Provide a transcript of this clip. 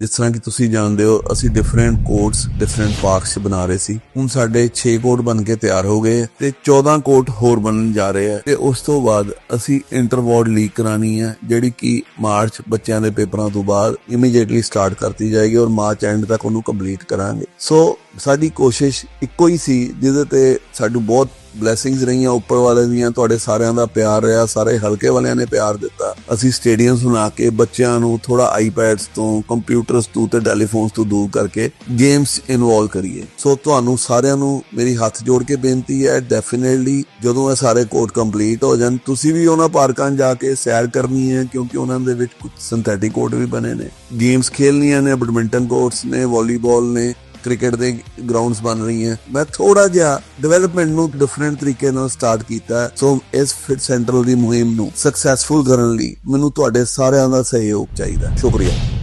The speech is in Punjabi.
ਜਿਸ ਤਰ੍ਹਾਂ ਕਿ ਤੁਸੀਂ ਜਾਣਦੇ ਹੋ, ਅਸੀਂ ਡਿਫਰੈਂਟ ਕੋਰਟਸ ਡਿਫਰੈਂਟ ਪਾਰਕਸ ਬਣਾ ਰਹੇ ਸੀ। ਹੁਣ ਸਾਡੇ 6 ਕੋਰਟ ਬਣ ਕੇ ਤਿਆਰ ਹੋ ਗਏ ਤੇ 14 ਕੋਰਟ ਹੋਰ ਬਣਨ ਜਾ ਰਹੇ ਆ। ਤੇ ਉਸ ਤੋਂ ਬਾਅਦ ਅਸੀਂ ਇੰਟਰਵਾਰਡ ਲੀਗ ਕਰਾਣੀ ਹੈ ਜਿਹੜੀ ਕਿ ਮਾਰਚ ਬੱਚਿਆਂ ਦੇ ਪੇਪਰਾਂ ਤੋਂ ਬਾਅਦ ਇਮੀਡੀਏਟਲੀ ਸਟਾਰਟ ਕਰਤੀ ਜਾਏਗੀ ਔਰ ਮਾਰਚ ਐਂਡ ਤੱਕ ਉਹਨੂੰ ਕੰਪਲੀਟ ਕਰਾਂਗੇ। ਸੋ ਸਾਡੀ ਕੋਸ਼ਿਸ਼ ਇੱਕੋ ਹੀ ਸੀ, ਜਿਹਦੇ ਤੇ ਸਾਨੂੰ ਬਹੁਤ ਬਲੇਸਿੰਗਸ ਰਹੀਆਂ, ਉੱਪਰ ਵਾਲੇ ਦੀਆਂ, ਤੁਹਾਡੇ ਸਾਰਿਆਂ ਦਾ ਪਿਆਰ ਰਿਹਾ, ਸਾਰੇ ਹਲਕੇ ਵਾਲਿਆਂ ਨੇ ਪਿਆਰ ਦਿੱਤਾ। ਅਸੀਂ ਸਟੇਡੀਅਮਸ ਬਣਾ ਕੇ ਬੱਚਿਆਂ ਨੂੰ ਥੋੜਾ ਆਈਪੈਡਸ ਤੋਂ ਕੰਪਿਊਟਰਸ ਤੋਂ ਤੇ ਟੈਲੀਫੋਨਸ ਤੋਂ ਦੂਰ ਕਰਕੇ ਗੇਮਸ ਇਨਵੋਲਵ ਕਰੀਏ। ਸੋ ਤੁਹਾਨੂੰ ਸਾਰਿਆਂ ਨੂੰ ਮੇਰੀ ਹੱਥ ਜੋੜ ਕੇ ਬੇਨਤੀ ਹੈ ਡੈਫੀਨਿਟਲੀ ਜਦੋਂ ਇਹ ਸਾਰੇ ਕੋਰਟ ਕੰਪਲੀਟ ਹੋ ਜਾਣ, ਤੁਸੀਂ ਵੀ ਉਹਨਾਂ ਪਾਰਕਾਂ ਜਾ ਕੇ ਸੈਰ ਕਰਨੀ ਹੈ, ਕਿਉਂਕਿ ਉਹਨਾਂ ਦੇ ਵਿੱਚ ਕੁਝ ਸਿੰਥੈਟਿਕ ਕੋਰਟ ਵੀ ਬਣੇ ਨੇ। ਗੇਮਸ ਖੇਲਣੀਆਂ ਨੇ ਬੈਡਮਿੰਟਨ ਕੋਰਟਸ ਨੇ ਵਾਲੀਬਾਲ ਨੇ ਕ੍ਰਿਕਟ ਦੇ ਗਰਾਊਂਡਸ ਬਣ ਰਹੀਆਂ ਮੈਂ ਥੋੜਾ ਜਿਹਾ ਡਿਵੈਲਪਮੈਂਟ ਨੂੰ ਡਿਫਰੈਂਟ ਤਰੀਕੇ ਨਾਲ ਸਟਾਰਟ ਕੀਤਾ ਸੋ ਇਸ ਫਿਟ ਸੈਂਟਰਲ ਦੀ ਮੁਹਿੰਮ ਨੂੰ ਸਕਸੈਸਫੁਲ ਕਰਨ ਲਈ ਮੈਨੂੰ ਤੁਹਾਡੇ ਸਾਰਿਆਂ ਦਾ ਸਹਿਯੋਗ ਚਾਹੀਦਾ ਸ਼ੁਕਰੀਆ।